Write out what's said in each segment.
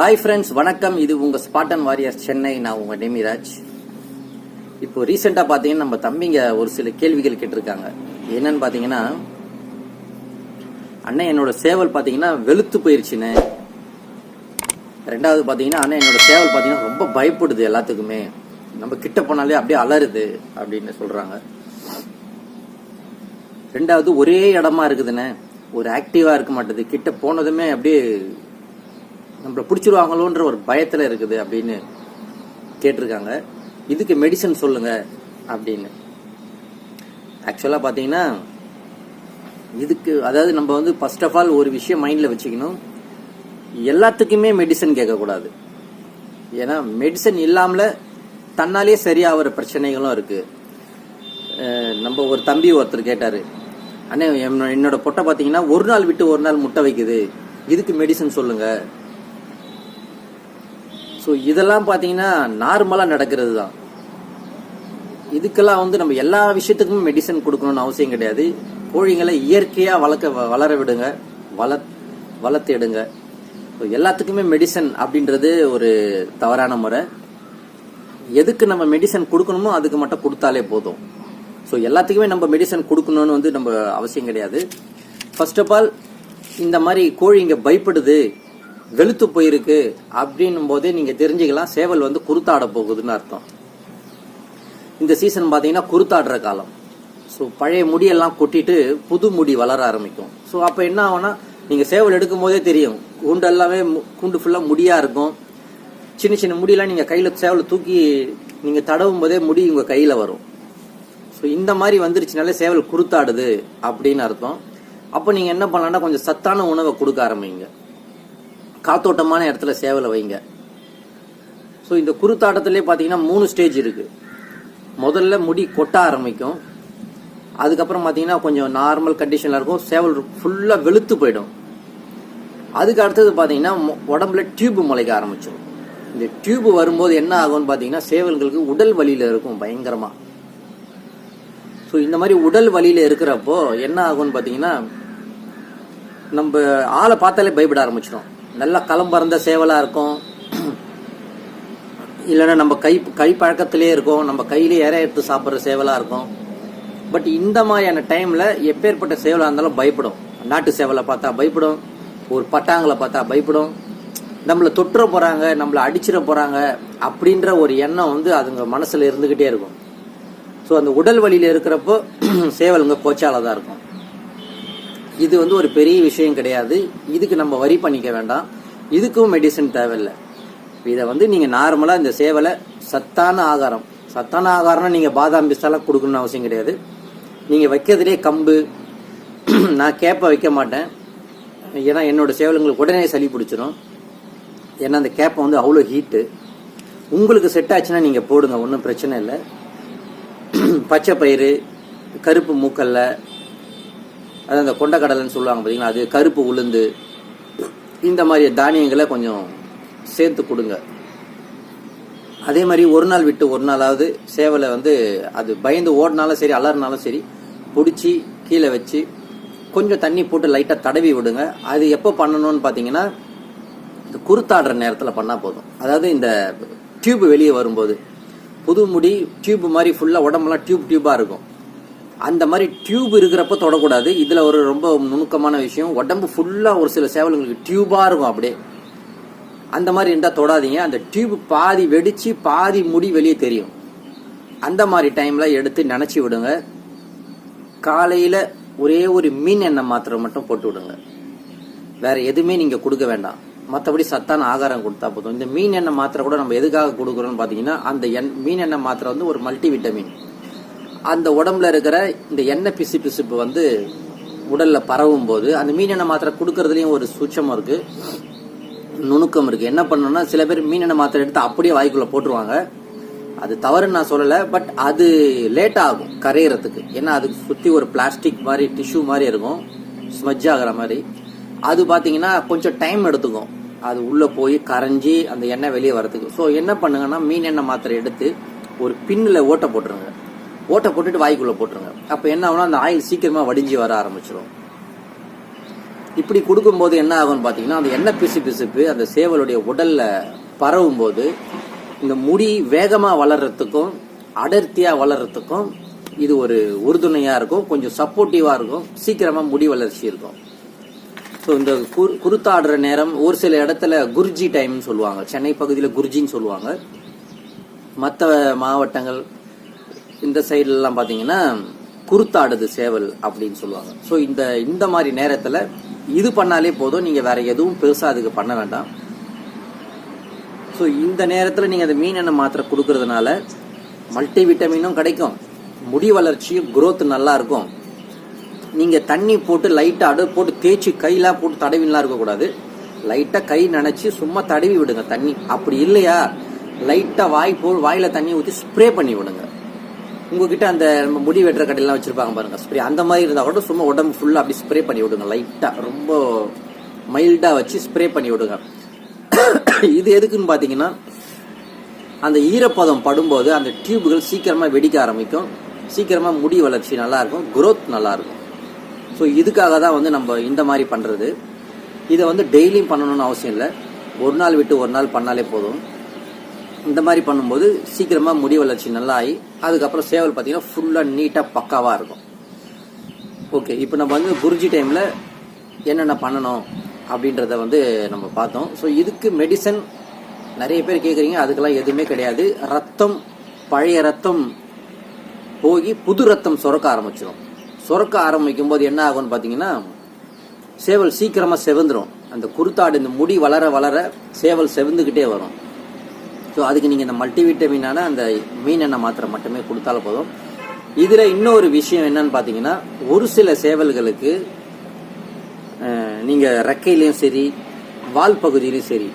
Hi friends வணக்கம். இது உங்க ஸ்பாட்டன் வாரியர் சென்னை. நான் உங்க நெமிராஜ் இப்போ ரீசெண்டா பாத்தீங்கன்னா நம்ம தம்பிங்க ஒரு சில கேள்விகள் கேட்டிருக்காங்க. என்னன்னு பாத்தீங்கன்னா அண்ணன் என்னோட சேவல் பாத்தீங்கன்னா வெளுத்து போயிருச்சுன்னு. ரெண்டாவது பார்த்தீங்கன்னா அண்ணன் என்னோட சேவல் பார்த்தீங்கன்னா ரொம்ப பயப்படுது எல்லாத்துக்குமே. நம்ம கிட்ட போனாலே அப்படியே அலறுது அப்படின்னு சொல்றாங்க. ரெண்டாவது ஒரே இடமா இருக்குதுண்ணே ஒரு ஆக்டிவா இருக்க மாட்டேது. கிட்ட போனதுமே அப்படியே நம்மள பிடிச்சிருவாங்களோன்ற ஒரு பயத்தில் இருக்குது அப்படின்னு கேட்டிருக்காங்க. இதுக்கு மெடிசன் சொல்லுங்க அப்படின்னு. ஆக்சுவலாக பார்த்தீங்கன்னா இதுக்கு அதாவது நம்ம வந்து ஃபர்ஸ்ட் ஆஃப் ஆல் ஒரு விஷயம் மைண்டில் வச்சுக்கணும். எல்லாத்துக்குமே மெடிசன் கேட்கக்கூடாது. ஏன்னா மெடிசன் இல்லாமல் தன்னாலே சரியாகிற பிரச்சனைகளும் இருக்குது நம்ம ஒரு தம்பி ஒருத்தர் கேட்டார் அண்ணே என்னோட- பொட்டை பார்த்தீங்கன்னா ஒரு நாள் விட்டு ஒரு நாள் முட்டை வைக்குது. இதுக்கு மெடிசன் சொல்லுங்கள் ஸோ இதெல்லாம் பார்த்தீங்கன்னா நார்மலாக நடக்கிறது தான் இதுக்கெல்லாம் வந்து நம்ம எல்லா விஷயத்துக்கும் மெடிசன் கொடுக்கணும்னு அவசியம் கிடையாது. கோழிங்களை இயற்கையாக வளர்க்க வளர விடுங்க. வள வளர்த்து எடுங்க. ஸோ எல்லாத்துக்குமே மெடிசன் அப்படின்றது ஒரு தவறான முறை. எதுக்கு நம்ம மெடிசன் கொடுக்கணுமோ அதுக்கு மட்டும் கொடுத்தாலே போதும். ஸோ எல்லாத்துக்குமே நம்ம மெடிசன் கொடுக்கணும்னு வந்து நம்ம அவசியம் கிடையாது. ஃபர்ஸ்ட் ஆஃப் ஆல் இந்த மாதிரி கோழி இங்கே பயப்படுது. வெளுத்து போயிருக்கு அப்படின்னும் போதே நீங்கள் தெரிஞ்சுக்கலாம் சேவல் வந்து குருத்தாட போகுதுன்னு அர்த்தம். இந்த சீசன் பார்த்தீங்கன்னா குருத்தாடுற காலம். ஸோ பழைய முடியெல்லாம் கொட்டிட்டு புது முடி வளர ஆரம்பிக்கும். ஸோ அப்போ என்ன ஆகும்னா நீங்கள் சேவல் எடுக்கும் போதே தெரியும். குண்டு எல்லாமே மு- கூண்டு ஃபுல்லாக முடியாக இருக்கும். சின்ன சின்ன முடியெல்லாம் நீங்கள் கையில் சேவலை தூக்கி நீங்கள் தடவும் போதே முடி உங்கள் கையில் வரும். ஸோ இந்த மாதிரி வந்துருச்சுனாலே சேவல் குருத்தாடுது அப்படின்னு அர்த்தம். அப்போ நீங்கள் என்ன பண்ணலான்னா கொஞ்சம் சத்தான உணவை கொடுக்க ஆரம்பிங்க. காத்தோட்டமான இடத்துல சேவலை வைங்க. ஸோ இந்த குருத்தாட்டத்திலே பார்த்தீங்கன்னா மூணு ஸ்டேஜ் இருக்கு. முதல்ல முடி கொட்ட ஆரம்பிக்கும். அதுக்கப்புறம் பார்த்தீங்கன்னா கொஞ்சம் நார்மல் கண்டிஷனில் இருக்கும். சேவல் ஃபுல்லாக வெளுத்து போயிடும். அதுக்கு அடுத்தது பார்த்தீங்கன்னா உடம்புல டியூப் முளைக்க ஆரம்பிச்சிடும். இந்த டியூப் வரும்போது என்ன ஆகும்னு பார்த்தீங்கன்னா சேவல்களுக்கு உடல் வலியில் இருக்கும் பயங்கரமாக ஸோ இந்த மாதிரி உடல் வலியில் இருக்கிறப்போ என்ன ஆகும்னு பார்த்தீங்கன்னா நம்ம ஆளை பார்த்தாலே பயப்பட ஆரம்பிச்சிடும். நல்லா களம் பறந்த சேவலாக இருக்கும். இல்லைன்னா நம்ம கை கை பழக்கத்திலே இருக்கும். நம்ம கையிலே இற எடுத்து சாப்பிட்ற சேவலாக இருக்கும். பட் இந்த மாதிரியான டைமில் எப்பேற்பட்ட சேவலாக இருந்தாலும் பயப்படும். நாட்டு சேவலை பார்த்தா பயப்படும். ஒரு பட்டாங்களை பார்த்தா பயப்படும். நம்மளை தொட்டுற போகிறாங்க நம்மளை அடிச்சிட போகிறாங்க அப்படின்ற ஒரு எண்ணம் வந்து அதுங்க மனசில் இருந்துக்கிட்டே இருக்கும். ஸோ அந்த உடல் வழியில் இருக்கிறப்போ சேவலுங்க கோச்சால தான் இருக்கும். இது வந்து ஒரு பெரிய விஷயம் கிடையாது. இதுக்கு நம்ம வரி பண்ணிக்க வேண்டாம். இதுக்கும் மெடிசன் தேவையில்லை. இதை வந்து நீங்கள் நார்மலாக இந்த சேவலை சத்தான ஆகாரம். சத்தான ஆகாரம்னா நீங்கள் பாதாம் பிஸ்தாலாம் கொடுக்கணும்னு அவசியம் கிடையாது. நீங்கள் வைக்கிறதுலே கம்பு. நான் கேப்பை வைக்க மாட்டேன். ஏன்னா என்னோடய சேவலுங்களுக்கு உடனே சளி பிடிச்சிரும். ஏன்னா அந்த கேப்பை வந்து அவ்வளோ ஹீட்டு உங்களுக்கு செட் ஆச்சுன்னா நீங்கள் போடுங்க ஒன்றும் பிரச்சனை இல்லை. பச்சை பயிறு கருப்பு மூக்கல்ல அது அந்த கொண்டக்கடலைன்னு சொல்லுவாங்க பார்த்தீங்களா அது கருப்பு உளுந்து. இந்த மாதிரி தானியங்களை கொஞ்சம் சேர்த்து கொடுங்க. அதே மாதிரி ஒரு நாள் விட்டு ஒரு நாளாவது சேவலை வந்து அது பயந்து ஓடினாலும் சரி அலறினாலும் சரி பிடிச்சி கீழே வச்சு கொஞ்சம் தண்ணி போட்டு லைட்டாக தடவி விடுங்க. அது எப்போ பண்ணணும்னு பார்த்தீங்கன்னா இந்த குருத்தாடுற நேரத்தில் பண்ணால் போதும். அதாவது இந்த டியூப் வெளியே வரும்போது. புது முடி டியூப் மாதிரி ஃபுல்லாக உடம்பெல்லாம் டியூப் டியூபாக இருக்கும். அந்த மாதிரி டியூப் இருக்கிறப்ப தொடக்கூடாது. இதில் ஒரு ரொம்ப நுணுக்கமான விஷயம். உடம்பு ஃபுல்லாக ஒரு சில சேவலுங்களுக்கு டியூபாக இருக்கும் அப்படியே. அந்த மாதிரி இருந்தால் தொடாதீங்க. அந்த டியூப் பாதி வெடிச்சு பாதி முடி வெளியே தெரியும். அந்த மாதிரி டைமில் எடுத்து நினச்சி விடுங்க. காலையில் ஒரே ஒரு மீன் எண்ணெய் மாத்திரை மட்டும் போட்டு விடுங்க. வேற எதுவுமே நீங்கள் கொடுக்க வேண்டாம். மற்றபடி சத்தான ஆகாரம் கொடுத்தா போதும். இந்த மீன் எண்ணெய் மாத்திரை கூட நம்ம எதுக்காக கொடுக்குறோன்னு பார்த்தீங்கன்னா அந்த எண் மீன் எண்ணெய் மாத்திரை வந்து ஒரு மல்டி விட்டமின் அந்த உடம்புல இருக்கிற இந்த எண்ணெய் பிசு பிசுப்பு வந்து உடல்ல பரவும் போது அந்த மீன் எண்ணெய் மாத்திரை கொடுக்கறதுலயும் ஒரு சூட்சம் இருக்கு நுணுக்கம் இருக்கு. என்ன பண்ணணும்னா சில பேர் மீன் எண்ணெய் மாத்திரை எடுத்து அப்படியே வாய்க்குள்ள போட்டுருவாங்க. அது தவறுன்னு நான் சொல்லலை பட் அது லேட் ஆகும் கரையிறதுக்கு. ஏன்னா அதுக்கு சுற்றி ஒரு பிளாஸ்டிக் மாதிரி டிஷ்யூ மாதிரி இருக்கும். ஸ்மஜ் ஆகிற மாதிரி. அது பார்த்தீங்கன்னா கொஞ்சம் டைம் எடுத்துக்கும். அது உள்ளே போய் கரைஞ்சி அந்த எண்ணெய் வெளியே வரதுக்கு ஸோ என்ன பண்ணுங்கன்னா மீன் எண்ணெய் மாத்திரை எடுத்து ஒரு பின்னில் ஓட்டை போட்டுருங்க. ஓட்டை போட்டுட்டு வாய்க்குள்ளே போட்டுருங்க. அப்போ என்ன ஆகும்னா அந்த ஆயில் சீக்கிரமாக வடிஞ்சு வர ஆரம்பிச்சிடும் இப்படி கொடுக்கும்போது என்ன ஆகும்னு பார்த்தீங்கன்னா அந்த எண்ணெய் பிசு பிசுப்பு அந்த சேவலுடைய உடல்ல பரவும் போது இந்த முடி வேகமா வளர்றதுக்கும் அடர்த்தியா வளர்றதுக்கும் இது ஒரு உறுதுணையா இருக்கும் கொஞ்சம் சப்போர்ட்டிவா இருக்கும் சீக்கிரமா முடி வளர்ச்சி இருக்கும். ஸோ இந்த குரு குருத்தாடுற நேரம் ஒரு சில இடத்துல குருஜி டைம்னு சொல்லுவாங்க. சென்னை பகுதியில் குருஜின்னு சொல்லுவாங்க. மற்ற மாவட்டங்கள் இந்த சைடுலலாம் பார்த்தீங்கன்னா குருத்தாடுது சேவல் அப்படின்னு சொல்லுவாங்க. ஸோ இந்த இந்த மாதிரி நேரத்தில் இது பண்ணாலே போதும் நீங்கள் வேற எதுவும் பெருசாக அதுக்கு பண்ண வேண்டாம். ஸோ இந்த நேரத்தில் நீங்கள் அந்த மீன் எண்ணெய் மாத்திரை கொடுக்கறதுனால மல்டி விட்டமினும் கிடைக்கும். முடி வளர்ச்சியும் குரோத் நல்லா இருக்கும். நீங்கள் தண்ணி போட்டு லைட்டாக அடு போட்டு தேய்ச்சி கையெல்லாம் போட்டு தடவிலாம் இருக்கக்கூடாது. லைட்டாக கை நனைச்சி சும்மா தடவி விடுங்க தண்ணி. அப்படி இல்லையா? லைட்டாக வாய் போல் வாயில் தண்ணி ஊற்றி ஸ்ப்ரே பண்ணி விடுங்க. உங்ககிட்ட அந்த நம்ம முடி வெட்டுற கடையெல்லாம் வச்சிருப்பாங்க பாருங்க ஸ்ப்ரே அந்த மாதிரி இருந்தால் கூட சும்மா உடம்பு ஃபுல்லாக அப்படி ஸ்ப்ரே பண்ணி விடுங்க லைட்டாக ரொம்ப மைல்டாக வச்சு ஸ்ப்ரே பண்ணி விடுங்க. இது எதுக்குன்னு பார்த்தீங்கன்னா அந்த ஈரப்பதம் படும்போது அந்த டியூப்கள் சீக்கிரமாக வெடிக்க ஆரம்பிக்கும். சீக்கிரமாக முடி வளர்ச்சி நல்லாயிருக்கும் குரோத் நல்லாயிருக்கும். நல்லா இருக்கும் ஸோ இதுக்காக தான் வந்து நம்ம இந்த மாதிரி பண்ணுறது இதை வந்து டெய்லியும் பண்ணணும்னு அவசியம் இல்லை. ஒரு நாள் விட்டு ஒரு நாள் பண்ணாலே போதும். இந்த மாதிரி பண்ணும்போது சீக்கிரமாக முடி வளர்ச்சி நல்லா ஆகி அதுக்கப்புறம் சேவல் பார்த்தீங்கன்னா ஃபுல்லாக நீட்டாக பக்காவாக இருக்கும். ஓகே இப்போ நம்ம வந்து குருஜி டைமில் என்னென்ன பண்ணணும் அப்படின்றத வந்து நம்ம பார்த்தோம். ஸோ இதுக்கு மெடிசன் நிறைய பேர் கேட்குறீங்க அதுக்கெல்லாம் எதுவுமே கிடையாது. ரத்தம் பழைய ரத்தம் போய் புது ரத்தம் சுரக்க ஆரம்பிச்சிடும் சுரக்க ஆரம்பிக்கும் போது என்ன ஆகும்னு பார்த்தீங்கன்னா சேவல் சீக்கிரமாக செவந்துடும் அந்த குருத்தாடு இந்த முடி வளர வளர சேவல் செவந்துக்கிட்டே வரும். ஸோ அதுக்கு நீங்கள் இந்த மல்டிவிட்டமினான அந்த மீன் எண்ணெய் மாத்திரை மட்டுமே கொடுத்தால போதும். இதில் இன்னொரு விஷயம் என்னன்னு பார்த்தீங்கன்னா ஒரு சில சேவல்களுக்கு நீங்கள் ரெக்கையிலையும் சரி வால் பகுதியிலையும் சரி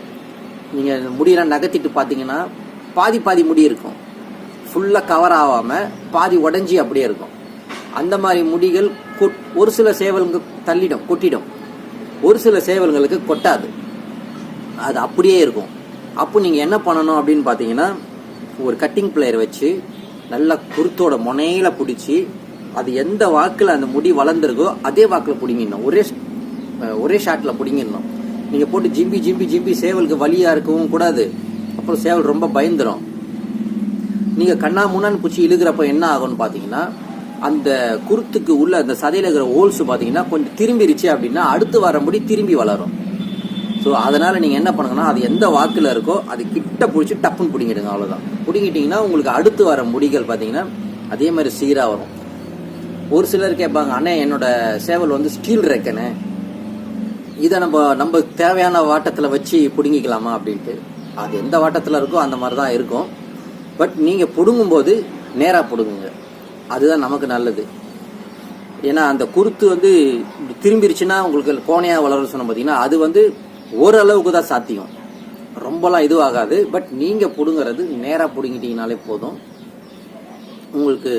நீங்கள் முடியெல்லாம் நகர்த்திட்டு பார்த்தீங்கன்னா பாதி பாதி முடி இருக்கும். ஃபுல்லாக கவர் ஆகாமல் பாதி உடஞ்சி அப்படியே இருக்கும். அந்த மாதிரி முடிகள் கொட்- ஒரு சில சேவலுங்க தள்ளிடும் கொட்டிடும். ஒரு சில சேவல்களுக்கு கொட்டாது. அது அப்படியே இருக்கும். அப்போ நீங்கள் என்ன பண்ணணும் அப்படின்னு பார்த்தீங்கன்னா ஒரு கட்டிங் பிளேயர் வச்சு நல்லா குருத்தோட முனையில பிடிச்சி அது எந்த வாக்கில் அந்த முடி வளர்ந்துருக்கோ அதே வாக்கில் பிடிங்கிடணும். ஒரே ஒரே ஷாட்டில் பிடிங்கிடணும். நீங்கள் போட்டு ஜிம்பி ஜிம்பி ஜிம்பி சேவலுக்கு வலியாக இருக்கவும் கூடாது. அப்புறம் சேவல் ரொம்ப பயந்துரும். நீங்கள் கண்ணா முன்னான்னு பூச்சி இழுக்கிறப்ப என்ன ஆகும்னு பார்த்தீங்கன்னா அந்த குருத்துக்கு உள்ள அந்த சதையில் இருக்கிற ஹோல்ஸ் பார்த்தீங்கன்னா கொஞ்சம் திரும்பிருச்சு அப்படின்னா அடுத்து வர முடி திரும்பி வளரும். ஸோ அதனால் நீங்கள் என்ன பண்ணுங்கன்னா அது எந்த வாக்கில் இருக்கோ அது கிட்ட பிடிச்சி டப்புன்னு பிடிங்கிடுங்க அவ்வளோதான் பிடிங்கிட்டிங்கன்னா உங்களுக்கு அடுத்து வர முடிகள் பார்த்தீங்கன்னா அதே மாதிரி சீராக வரும். ஒரு சிலர் கேட்பாங்க அண்ணே என்னோட சேவல் வந்து ஸ்டீல் ரெக்கனே இதை நம்ம நம்ம தேவையான வாட்டத்தில் வச்சு பிடுங்கிக்கலாமா? அப்படின்ட்டு. அது எந்த வாட்டத்தில் இருக்கோ அந்த மாதிரி தான் இருக்கும். பட் நீங்கள் பிடுங்கும்போது நேராக பிடுங்குங்க. அதுதான் நமக்கு நல்லது. ஏன்னா அந்த குருத்து வந்து திரும்பிருச்சுன்னா உங்களுக்கு கோணையாக வளரும் சொன்ன பார்த்தீங்கன்னா அது வந்து ஓரளவுக்கு தான் சாத்தியம். ரொம்பலாம் இதுவாகாது பட் நீங்கள் பிடுங்குறது நேராக பிடுங்கிட்டீங்கனாலே போதும். உங்களுக்கு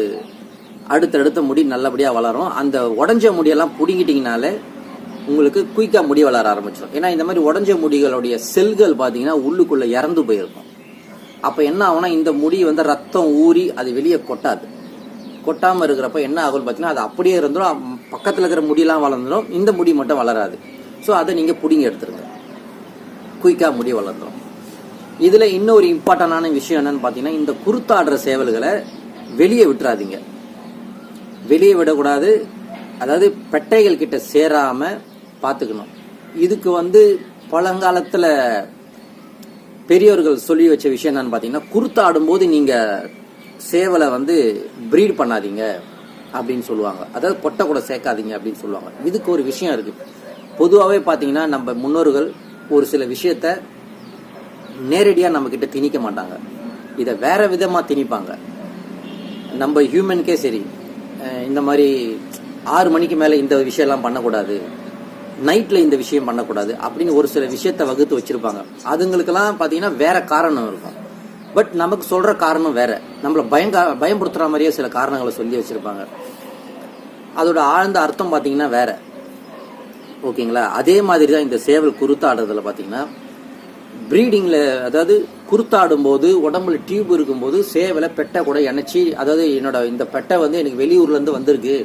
அடுத்தடுத்த முடி நல்லபடியாக வளரும். அந்த உடஞ்ச முடியெல்லாம் பிடுங்கிட்டிங்கனாலே உங்களுக்கு குயிக்காக முடி வளர ஆரம்பிச்சிடும் ஏன்னா இந்த மாதிரி உடஞ்ச முடிகளுடைய செல்கள் பார்த்தீங்கன்னா உள்ளுக்குள்ளே இறந்து போயிருக்கும். அப்போ என்ன ஆகும்னா இந்த முடி வந்து ரத்தம் ஊறி அது வெளியே கொட்டாது. கொட்டாமல் இருக்கிறப்ப என்ன ஆகும்னு பார்த்தீங்கன்னா அது அப்படியே இருந்துடும் பக்கத்தில் இருக்கிற முடியெல்லாம் வளர்ந்துடும் இந்த முடி மட்டும் வளராது. ஸோ அதை நீங்கள் பிடுங்கி எடுத்துருங்க. குயிக்காக முடி வளர்ந்துடும் இதில் இன்னொரு இம்பார்ட்டண்டான விஷயம் என்னன்னு பார்த்தீங்கன்னா இந்த குருத்தாடுற சேவல்களை வெளியே விட்டுறாதீங்க. வெளியே விடக்கூடாது. அதாவது பெட்டைகள் கிட்ட சேராமல் பார்த்துக்கணும் இதுக்கு வந்து பழங்காலத்தில் பெரியவர்கள் சொல்லி வச்ச விஷயம் என்னன்னு பார்த்தீங்கன்னா குருத்தாடும்போது நீங்கள் சேவலை வந்து ப்ரீட் பண்ணாதீங்க அப்படின்னு சொல்லுவாங்க. அதாவது பொட்டை கூட சேர்க்காதீங்க அப்படின்னு சொல்லுவாங்க. இதுக்கு ஒரு விஷயம் இருக்குது பொதுவாகவே பார்த்தீங்கன்னா நம்ம முன்னோர்கள் ஒரு சில விஷயத்த நேரடியாக நம்ம கிட்ட திணிக்க மாட்டாங்க. இதை வேற விதமாக திணிப்பாங்க. நம்ம ஹியூமனுக்கே சரி இந்த மாதிரி ஆறு மணிக்கு மேலே இந்த விஷயம்லாம் பண்ணக்கூடாது நைட்டில் இந்த விஷயம் பண்ணக்கூடாது அப்படின்னு ஒரு சில விஷயத்த வகுத்து வச்சுருப்பாங்க. அதுங்களுக்கெல்லாம் பார்த்தீங்கன்னா வேற காரணம் இருக்கும். பட் நமக்கு சொல்கிற காரணம் வேற. நம்மளை பயங்க பயம்படுத்துற மாதிரியே சில காரணங்களை சொல்லி வச்சுருப்பாங்க. அதோட ஆழ்ந்த அர்த்தம் பார்த்தீங்கன்னா வேற. ஓகேங்களா? அதே மாதிரி தான் இந்த சேவல் குருத்தாடுறதுல பார்த்தீங்கன்னா ப்ரீடிங்கில் அதாவது குருத்தாடும் போது உடம்புல டியூப் இருக்கும்போது சேவலை பெட்டை கூட இணைச்சி அதாவது என்னோட இந்த பெட்டை வந்து எனக்கு வெளியூர்லேருந்து வந்திருக்கு.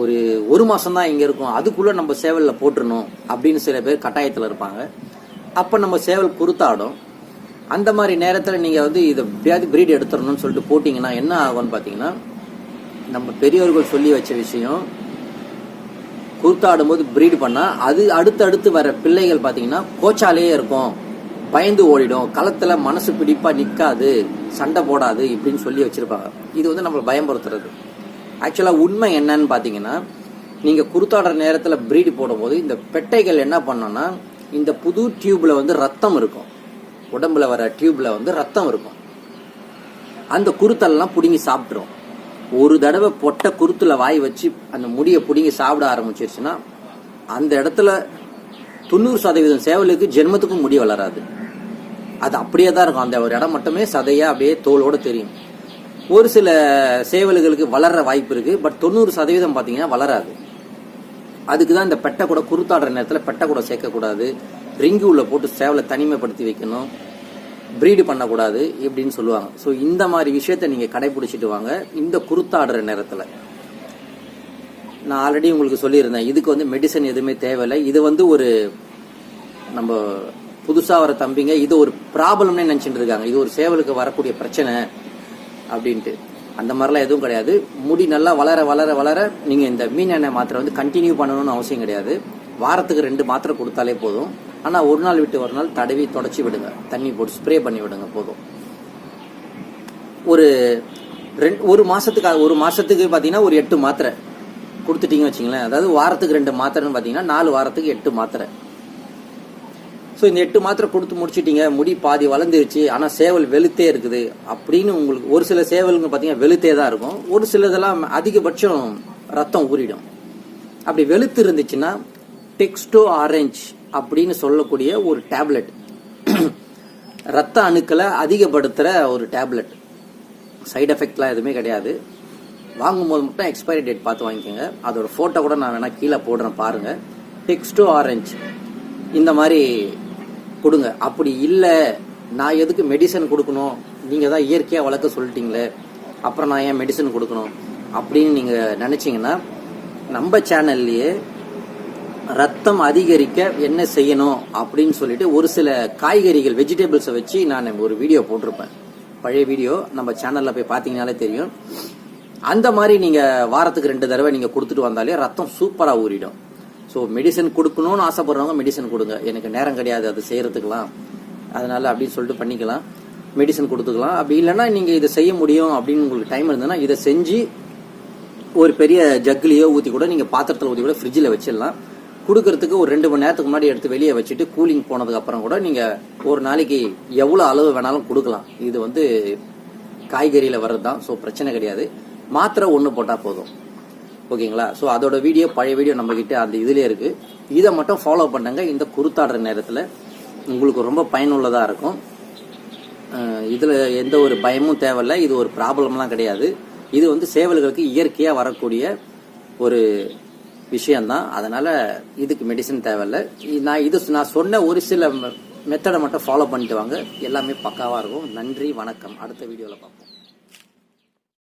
ஒரு ஒரு மாதம் தான் இங்கே இருக்கும். அதுக்குள்ளே நம்ம சேவலில் போட்டுருணும் அப்படின்னு சில பேர் கட்டாயத்தில் இருப்பாங்க. அப்போ நம்ம சேவல் குருத்தாடும். அந்த மாதிரி நேரத்தில் நீங்கள் வந்து இதை எப்படியாவது பிரீட் எடுத்துடணும்னு சொல்லிட்டு போட்டிங்கன்னா என்ன ஆகும்னு பார்த்தீங்கன்னா நம்ம பெரியவர்கள் சொல்லி வச்ச விஷயம் குருத்தாடும் போது பிரீடு பண்ணா அது அடுத்தடுத்து வர பிள்ளைகள் பாத்தீங்கன்னா கோச்சாலேயே இருக்கும். பயந்து ஓடிடும். களத்துல மனசு பிடிப்பா நிக்காது. சண்டை போடாது இப்படின்னு சொல்லி வச்சிருப்பாங்க. இது வந்து நம்மளை பயம்படுத்துறது ஆக்சுவலா உண்மை என்னன்னு பாத்தீங்கன்னா நீங்க குருத்தாடுற நேரத்துல பிரீடு போடும்போது இந்த பெட்டைகள் என்ன பண்ணோம்னா இந்த புது டியூப்ல வந்து ரத்தம் இருக்கும். உடம்புல வர டியூப்ல வந்து ரத்தம் இருக்கும். அந்த குருத்தெல்லாம் பிடுங்கி சாப்பிட்டுரும். ஒரு தடவை பொட்டை குருத்துல வாய் வச்சு அந்த முடியை பிடிங்கி சாப்பிட ஆரம்பிச்சிருச்சுன்னா அந்த இடத்துல தொண்ணூறு சதவீதம் சேவலுக்கு ஜென்மத்துக்கும் முடி வளராது. அது அப்படியே தான் இருக்கும். அந்த ஒரு இடம் மட்டுமே சதையா அப்படியே தோலோட தெரியும். ஒரு சில சேவல்களுக்கு வளர்ற வாய்ப்பு இருக்கு. பட் தொண்ணூறு சதவீதம் பார்த்தீங்கன்னா வளராது. அதுக்கு தான் இந்த பெட்டை கூட குருத்தாடுற நேரத்தில் பெட்டை கூட சேர்க்கக்கூடாது. ரிங்கு உள்ள போட்டு சேவலை தனிமைப்படுத்தி வைக்கணும். ப்ரீடு பண்ணக்கூடாது இப்படின்னு சொல்லுவாங்க. ஸோ இந்த மாதிரி விஷயத்த நீங்கள் கடைபிடிச்சிட்டு வாங்க. இந்த குருத்தாடுற நேரத்தில். நான் ஆல்ரெடி உங்களுக்கு சொல்லியிருந்தேன். இதுக்கு வந்து மெடிசன் எதுவுமே தேவையில்லை. இது வந்து ஒரு நம்ம புதுசாக வர தம்பிங்க இது ஒரு ப்ராப்ளம்னே நினச்சிட்டு இருக்காங்க. இது ஒரு சேவலுக்கு வரக்கூடிய பிரச்சனை அப்படின்ட்டு. அந்த மாதிரிலாம் எதுவும் கிடையாது. முடி நல்லா வளர வளர வளர நீங்கள் இந்த மீன் எண்ணெய் மாத்திரை வந்து கண்டினியூ பண்ணணும்னு அவசியம் கிடையாது. வாரத்துக்கு ரெண்டு மாத்திரை கொடுத்தாலே போதும். ஆனால் ஒரு நாள் விட்டு ஒரு நாள் தடவி தொடச்சி விடுங்க. தண்ணி போட்டு ஸ்ப்ரே பண்ணி விடுங்க போதும். ஒரு ரெண்டு ஒரு மாதத்துக்கு ஒரு மாதத்துக்கு பார்த்தீங்கன்னா ஒரு எட்டு மாத்திரை கொடுத்துட்டீங்க வச்சுங்களேன் அதாவது வாரத்துக்கு ரெண்டு மாத்திரைன்னு பார்த்தீங்கன்னா நாலு வாரத்துக்கு எட்டு மாத்திரை. ஸோ இந்த எட்டு மாத்திரை கொடுத்து முடிச்சிட்டிங்க. முடி பாதி வளர்ந்துருச்சு. ஆனால் சேவல் வெளுத்தே இருக்குது. அப்படின்னு உங்களுக்கு ஒரு சில சேவலுங்க பார்த்தீங்கன்னா வெளுத்தே தான் இருக்கும். ஒரு சிலதெல்லாம் அதிகபட்சம் ரத்தம் ஊறிடும். அப்படி வெளுத்து இருந்துச்சுன்னா டெக்ஸ்டோ ஆரஞ்ச் அப்படின்னு சொல்லக்கூடிய ஒரு டேப்லெட். ரத்த அணுக்களை அதிகப்படுத்துகிற ஒரு டேப்லெட். சைடு எஃபெக்ட்லாம் எதுவுமே கிடையாது. வாங்கும்போது மட்டும் எக்ஸ்பைரி டேட் பார்த்து வாங்கிக்கோங்க. அதோட ஃபோட்டோ கூட நான் வேணால் கீழே போடுறேன் பாருங்கள் டெக்ஸ்டோ ஆரஞ்சு இந்த மாதிரி கொடுங்க. அப்படி இல்லை நான் எதுக்கு மெடிசன் கொடுக்கணும்? நீங்கள் தான் இயற்கையாக வளர்க்க சொல்லிட்டீங்களே. அப்புறம் நான் ஏன் மெடிசன் கொடுக்கணும்? அப்படின்னு நீங்கள் நினச்சிங்கன்னா நம்ம சேனல்லையே ரத்தம் அதிகரிக்க என்ன செய்யணும் அப்படின்னு சொல்லிட்டு ஒரு சில காய்கறிகள் வெஜிடபிள்ஸை வச்சு நான் ஒரு வீடியோ போட்டிருப்பேன். பழைய வீடியோ நம்ம சேனல்ல போய் பார்த்தீங்கனாலே தெரியும். அந்த மாதிரி நீங்க வாரத்துக்கு ரெண்டு தடவை நீங்க கொடுத்துட்டு வந்தாலே ரத்தம் சூப்பராக ஊறிடும். ஸோ மெடிசன் கொடுக்கணும்னு ஆசைப்படுறவங்க மெடிசன் கொடுங்க. எனக்கு நேரம் கிடையாது அது செய்யறதுக்கெல்லாம். அதனால அப்படின்னு சொல்லிட்டு பண்ணிக்கலாம். மெடிசன் கொடுத்துக்கலாம். அப்படி இல்லைன்னா நீங்கள் இதை செய்ய முடியும் அப்படின்னு உங்களுக்கு டைம் இருந்ததுன்னா இதை செஞ்சு ஒரு பெரிய ஜக்லியோ ஊற்றி கூட நீங்கள் பாத்திரத்தில் ஊற்றி கூட ஃப்ரிட்ஜில் வச்சிடலாம். கொடுக்கறதுக்கு ஒரு ரெண்டு மணி நேரத்துக்கு முன்னாடி எடுத்து வெளியே வச்சுட்டு கூலிங் போனதுக்கு அப்புறம் கூட நீங்கள் ஒரு நாளைக்கு எவ்வளோ அளவு வேணாலும் கொடுக்கலாம். இது வந்து காய்கறியில் வர்றது தான் ஸோ பிரச்சனை கிடையாது. மாத்திரை ஒன்று போட்டால் போதும். ஓகேங்களா? ஸோ அதோட வீடியோ பழைய வீடியோ நம்மக்கிட்ட அந்த இதுலேயே இருக்கு. இதை மட்டும் ஃபாலோ பண்ணுங்க. இந்த குருத்தாடுற நேரத்தில் உங்களுக்கு ரொம்ப பயனுள்ளதாக இருக்கும். இதில் எந்த ஒரு பயமும் தேவையில்ல. இது ஒரு ப்ராப்ளம்லாம் கிடையாது. இது வந்து சேவல்களுக்கு இயற்கையாக வரக்கூடிய ஒரு விஷயம்தான். அதனால இதுக்கு மெடிசன் தேவையில்லை. நான் இது நான் சொன்ன ஒரு சில மெத்தடை மட்டும் ஃபாலோ பண்ணிட்டு வாங்க. எல்லாமே பக்காவாக இருக்கும். நன்றி வணக்கம். அடுத்த வீடியோவில் பார்ப்போம்.